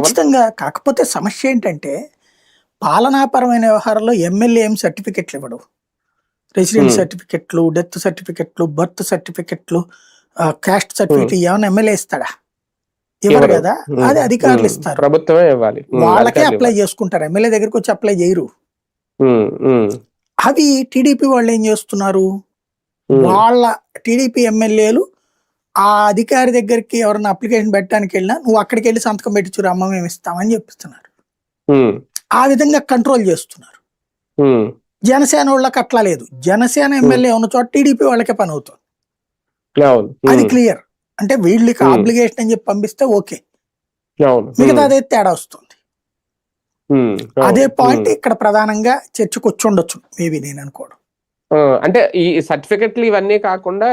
ఖచ్చితంగా. కాకపోతే సమస్య ఏంటంటే పాలనాపరమైన వ్యవహారంలో ఎమ్మెల్యే ఏం సర్టిఫికెట్లు ఇవ్వడు. Resident Hmm. సర్టిఫికెట్లు డెత్ సర్టిఫికెట్లు బర్త్ సర్టిఫికెట్లు క్యాస్ట్ సర్టిఫికెట్ ఏమైనా ఎమ్మెల్యే ఇస్తాడా? ఇవ్వరు. కదా? ఉమ్, అది అధికారులు ఇస్తారు. ప్రభుత్వమే ఇవ్వాలి. వాళ్ళకే అప్లై చేసుకుంటారు. ఎమ్మెల్యే దగ్గరికి వచ్చి అప్లై చేయరు. అవి టీడీపీ వాళ్ళు ఏం చేస్తున్నారు? వాళ్ళ టీడీపీ ఎమ్మెల్యేలు ఆ అధికారి దగ్గరికి ఎవరైనా అప్లికేషన్ పెట్టడానికి వెళ్ళినా నువ్వు అక్కడికి వెళ్ళి సంతకం పెట్టించురు అమ్మ మేము ఇస్తామని చెప్పిస్తున్నారు. ఆ విధంగా కంట్రోల్ చేస్తున్నారు. జనసేన వాళ్ళకి అట్లా లేదు. జనసేన ఎమ్మెల్యే ఉన్న చోట టీడీపీ వాళ్ళకే పని అవుతుంది. అది క్లియర్. అంటే వీళ్ళకి. ఆబ్లిగేషన్ అని చెప్పి పంపిస్తే ఓకే. మిగతా అదే తేడా వస్తుంది. అదే పాయింట్. ఇక్కడ ప్రధానంగా చర్చకు వచ్చి ఉండొచ్చు మేబీ నేను అనుకోవడం. అంటే ఈ సర్టిఫికెట్లు ఇవన్నీ కాకుండా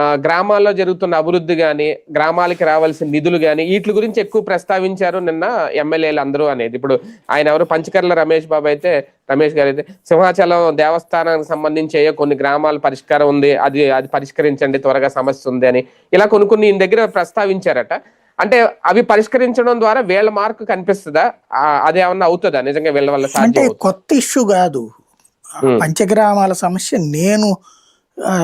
గ్రామాల్లో జరుగుతున్న అభివృద్ధి గాని గ్రామాలకి రావాల్సిన నిధులు గాని వీటి గురించి ఎక్కువ ప్రస్తావించారు నిన్న ఎమ్మెల్యేలు అందరూ అనేది. ఇప్పుడు ఆయన ఎవరు? పంచకర్ల రమేష్ బాబు అయితే రమేష్ గారు అయితే సింహాచలం దేవస్థానానికి సంబంధించి కొన్ని గ్రామాల పరిష్కారం ఉంది అది అది పరిష్కరించండి త్వరగా సమస్య ఉంది అని. ఇలా కొన్ని కొన్ని ఈయన దగ్గర ప్రస్తావించారట. అంటే అవి పరిష్కరించడం ద్వారా వీళ్ళ మార్కు కనిపిస్తుందా? ఆ, అదేమన్నా అవుతుందా? నిజంగా వీళ్ళ వల్ల అంటే? కొత్త ఇష్యూ కాదు. పంచగ్రామాల సమస్య నేను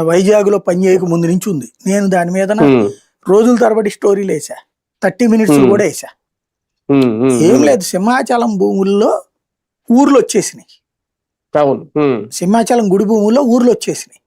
వైజాగ్లో పనిచేయక ముందు నుంచి ఉంది నేను దాని మీద రోజుల తరబడి స్టోరీలు వేసా థర్టీ మినిట్స్. కూడా వేసా ఏం. లేదు సింహాచలం భూముల్లో ఊర్లు వచ్చేసినాయి. సింహాచలం గుడి భూముల్లో ఊర్లు వచ్చేసినాయి.